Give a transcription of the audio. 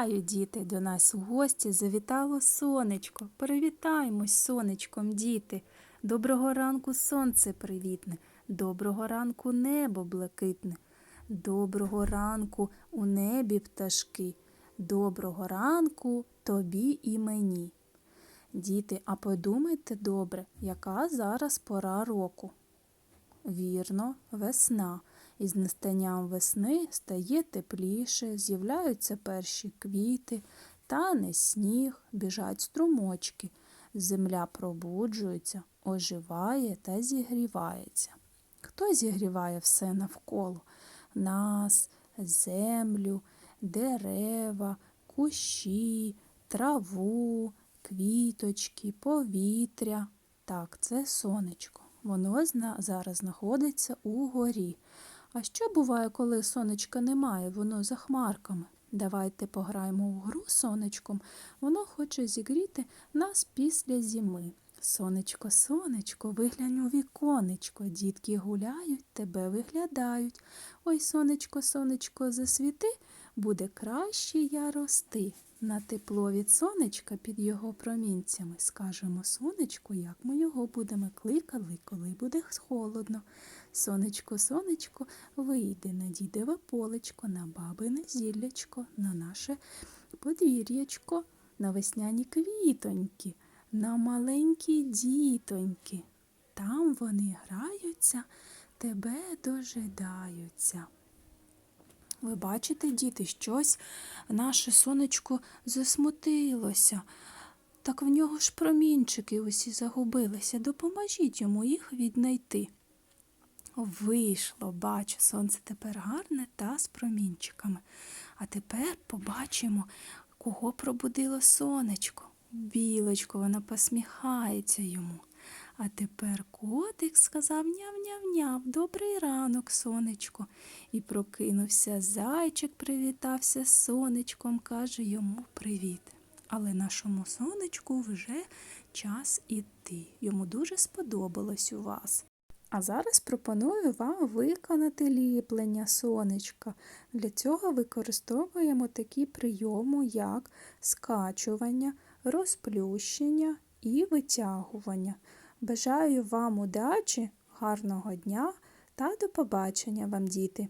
Вітаю, діти! До нас у гості завітало сонечко. Привітаємось сонечком, діти. Доброго ранку сонце привітне, доброго ранку небо блакитне, доброго ранку у небі пташки, доброго ранку тобі і мені. Діти, а подумайте добре, яка зараз пора року? Вірно, весна. Із настанням весни стає тепліше, з'являються перші квіти, тане сніг, біжать струмочки. Земля пробуджується, оживає та зігрівається. Хто зігріває все навколо? Нас, землю, дерева, кущі, траву, квіточки, повітря. Так, це сонечко. Воно зараз знаходиться у горі. А що буває, коли сонечка немає, воно за хмарками? Давайте пограємо у гру сонечком. Воно хоче зігріти нас після зими. Сонечко, сонечко, виглянь у віконечко, дітки гуляють, тебе виглядають. Ой, сонечко, сонечко, засвіти, буде краще я рости. На тепло від сонечка під його промінцями скажемо сонечку, як ми його будемо кликали, коли буде холодно. Сонечко, сонечко, вийди на дідове полечко, на бабине зіллячко, на наше подвір'ячко, на весняні квітоньки, на маленькі дітоньки. Там вони граються, тебе дожидаються. Ви бачите, діти, щось наше сонечко засмутилося. Так в нього ж промінчики усі загубилися. Допоможіть йому їх віднайти. Вийшло, бачу, сонце тепер гарне та з промінчиками. А тепер побачимо, кого пробудило сонечко. Білочко, вона посміхається йому. А тепер котик сказав няв-няв-няв, добрий ранок, сонечко. І прокинувся зайчик, привітався з сонечком, каже йому привіт. Але нашому сонечку вже час іти. Йому дуже сподобалось у вас. А зараз пропоную вам виконати ліплення сонечка. Для цього використовуємо такі прийоми, як скачування, розплющення і витягування. Бажаю вам удачі, гарного дня та до побачення вам, діти!